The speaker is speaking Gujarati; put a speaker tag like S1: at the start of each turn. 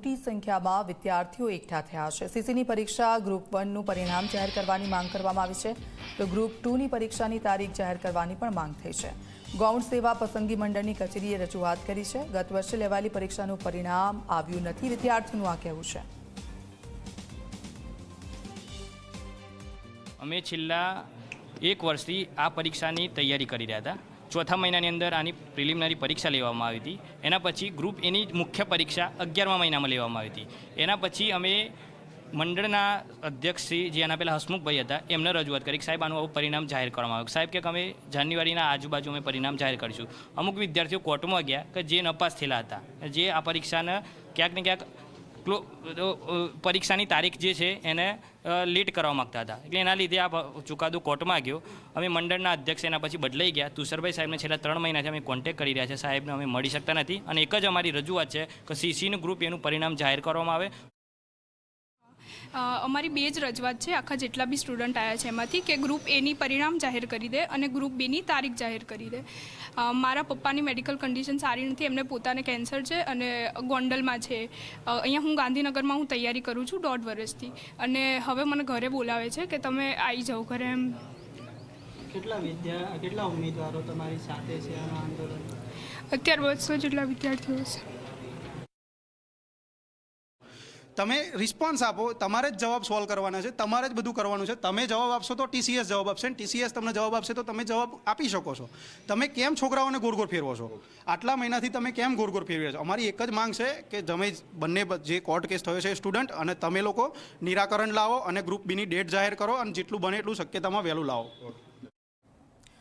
S1: મોટી સંખ્યામાં વિદ્યાર્થીઓ એકઠા થયા છે. સીસીની પરીક્ષા ગ્રુપ વનનું પરિણામ જાહેર કરવાની માંગ કરવામાં આવી છે. તો ગ્રુપ ટુની પરીક્ષાની તારીખ જાહેર કરવાની પણ માંગ થઈ છે. ગૌણ સેવા પસંદગી મંડળની કચેરીએ રજૂઆત કરી છે. ગત વર્ષે લેવાયેલી પરીક્ષાનું પરિણામ આવ્યું નથી. વિદ્યાર્થીનું આ કહેવું છે.
S2: અમે છેલ્લા એક વર્ષથી આ પરીક્ષાની તૈયારી કરી રહ્યા હતા. ચોથા મહિનાની અંદર આની પ્રિલિમિનરી પરીક્ષા લેવામાં આવી હતી. એના પછી ગ્રુપ એની મુખ્ય પરીક્ષા અગિયારમા મહિનામાં લેવામાં આવી હતી. એના પછી અમે મંડળના અધ્યક્ષ શ્રી, જે એના પહેલાં હસમુખભાઈ હતા, એમને રજૂઆત કરી સાહેબ, આનું આવું પરિણામ જાહેર કરવામાં આવ્યું. સાહેબ કે અમે જાન્યુઆરીના આજુબાજુ અમે પરિણામ જાહેર કરીશું. અમુક વિદ્યાર્થીઓ કોર્ટમાં ગયા કે જે નપાસ થયેલા હતા. જે આ પરીક્ષાને ક્યાંક ને ક્યાંક પરીક્ષાની તારીખ જે છે એને લેટ કરવા માગતા હતા. એટલે એના લીધે આ ચુકાદો કોર્ટમાં ગયો અમે મંડળના અધ્યક્ષ એના પછી બદલાઈ ગયા. તુષારભાઈ સાહેબને છેલ્લા ત્રણ મહિનાથી અમે કોન્ટેક્ટ કરી રહ્યા છે. સાહેબને અમે મળી શકતા નથી. અને એક જ અમારી રજૂઆત છે કે સીસીનું ગ્રુપ એનું પરિણામ જાહેર કરવામાં આવે.
S3: અમારી બે જ રજૂઆત છે આખા જેટલા બી સ્ટુડન્ટ આવ્યા છે એમાંથી કે ગ્રુપ એની પરિણામ જાહેર કરી દે અને ગ્રુપ બીની તારીખ જાહેર કરી દે. મારા પપ્પાની મેડિકલ કન્ડિશન સારી નથી એમને પોતાને કેન્સર છે અને ગોંડલમાં છે. અહીંયા હું ગાંધીનગરમાં હું તૈયારી કરું છું દોઢ વર્ષથી. અને હવે મને ઘરે બોલાવે છે કે તમે આવી જાઓ ઘરે એમ.
S4: કેટલા વિદ્યા કેટલા ઉમેદવારો તમારી સાથે છે આના આંદોલન
S3: અત્યાર બસો જેટલા વિદ્યાર્થીઓ છે.
S5: તમે રિસ્પોન્સ આપો, તમારે જ જવાબ સોલ્વ કરવાના છે, તમારે જ બધું કરવાનું છે. તમે જવાબ આપશો તો ટીસીએસ જવાબ આપશે ટીસીએસ તમને જવાબ આપશે તો તમે જવાબ આપી શકો છો. તમે કેમ છોકરાઓને ગોળ ફેરવો છો? આટલા મહિનાથી તમે કેમ ગોરગોર ફેરવ્યા છો? અમારી એક જ માંગ છે કે તમે બંને જે કોર્ટ કેસ થયો છે સ્ટુડન્ટ અને તમે લોકો નિરાકરણ લાવો અને ગ્રુપ બીની ડેટ જાહેર કરો અને જેટલું બને એટલું શક્યતામાં વહેલું લાવો.